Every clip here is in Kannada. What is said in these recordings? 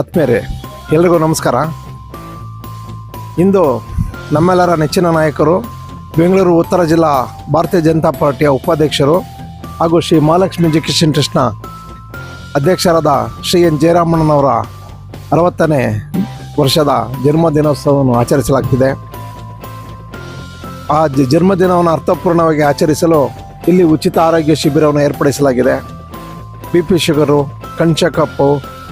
ಆತ್ಮೀಯರೇ, ಎಲ್ರಿಗೂ ನಮಸ್ಕಾರ. ಇಂದು ನಮ್ಮೆಲ್ಲರ ನೆಚ್ಚಿನ ನಾಯಕರು, ಬೆಂಗಳೂರು ಉತ್ತರ ಜಿಲ್ಲಾ ಭಾರತೀಯ ಜನತಾ ಪಾರ್ಟಿಯ ಉಪಾಧ್ಯಕ್ಷರು ಹಾಗೂ ಶ್ರೀ ಮಹಾಲಕ್ಷ್ಮಿ ಎಜುಕೇಷನ್ ಕೃಷ್ಣ ಅಧ್ಯಕ್ಷರಾದ ಶ್ರೀ ಎನ್ ಜಯರಾಮಣ್ಣನವರ ಅರವತ್ತನೇ ವರ್ಷದ ಜನ್ಮದಿನೋತ್ಸವವನ್ನು ಆಚರಿಸಲಾಗ್ತಿದೆ. ಆ ಜನ್ಮದಿನವನ್ನು ಅರ್ಥಪೂರ್ಣವಾಗಿ ಆಚರಿಸಲು ಇಲ್ಲಿ ಉಚಿತ ಆರೋಗ್ಯ ಶಿಬಿರವನ್ನು ಏರ್ಪಡಿಸಲಾಗಿದೆ. ಬಿ ಪಿ ಶುಗರು ಕಣ್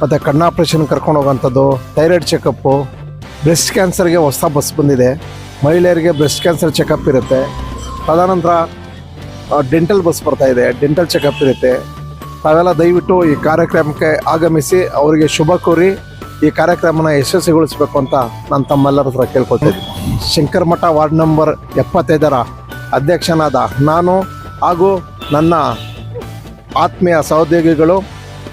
ಮತ್ತು ಕಣ್ಣು ಆಪ್ರೇಷನ್ ಕರ್ಕೊಂಡು ಹೋಗೋಂಥದ್ದು, ಥೈರಾಯ್ಡ್ ಚೆಕಪ್ಪು, ಬ್ರೆಸ್ಟ್ ಕ್ಯಾನ್ಸರ್ಗೆ ಹೊಸ ಬಸ್ ಬಂದಿದೆ. ಮಹಿಳೆಯರಿಗೆ ಬ್ರೆಸ್ಟ್ ಕ್ಯಾನ್ಸರ್ ಚೆಕಪ್ ಇರುತ್ತೆ. ತದನಂತರ ಡೆಂಟಲ್ ಬಸ್ ಬರ್ತಾ ಇದೆ, ಡೆಂಟಲ್ ಚೆಕಪ್ ಇರುತ್ತೆ. ತಾವೆಲ್ಲ ದಯವಿಟ್ಟು ಈ ಕಾರ್ಯಕ್ರಮಕ್ಕೆ ಆಗಮಿಸಿ, ಅವರಿಗೆ ಶುಭ ಕೋರಿ ಈ ಕಾರ್ಯಕ್ರಮನ ಯಶಸ್ವಿಗೊಳಿಸಬೇಕು ಅಂತ ನಾನು ತಮ್ಮೆಲ್ಲರ ಹತ್ರ ಕೇಳ್ಕೊಳ್ತೀನಿ ಶಂಕರಮಠ ವಾರ್ಡ್ ನಂಬರ್ ಎಪ್ಪತ್ತೈದರ ಅಧ್ಯಕ್ಷನಾದ ನಾನು ಹಾಗೂ ನನ್ನ ಆತ್ಮೀಯ ಸಹೋದ್ಯೋಗಿಗಳು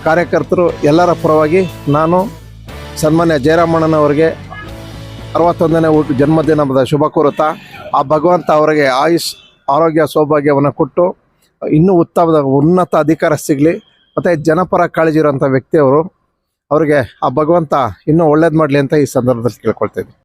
ಕಾರ್ಯಕರ್ತರು ಎಲ್ಲರ ಪರವಾಗಿ ನಾನು ಸನ್ಮಾನ್ಯ ಜಯರಾಮಣ್ಣನವರಿಗೆ ಅರವತ್ತೊಂದನೇ ಜನ್ಮದಿನದ ಶುಭ ಕೋರುತ್ತಾ, ಆ ಭಗವಂತ ಅವರಿಗೆ ಆಯುಷ್, ಆರೋಗ್ಯ, ಸೌಭಾಗ್ಯವನ್ನು ಕೊಟ್ಟು ಇನ್ನೂ ಉತ್ತಮದ ಉನ್ನತ ಅಧಿಕಾರ ಸಿಗಲಿ, ಮತ್ತು ಜನಪರ ಕಾಳಜಿ ಇರುವಂಥ ವ್ಯಕ್ತಿಯವರು, ಅವರಿಗೆ ಆ ಭಗವಂತ ಇನ್ನೂ ಒಳ್ಳೇದು ಮಾಡಲಿ ಅಂತ ಈ ಸಂದರ್ಭದಲ್ಲಿ ಕೇಳ್ಕೊಳ್ತಾ ಇದ್ದೀನಿ.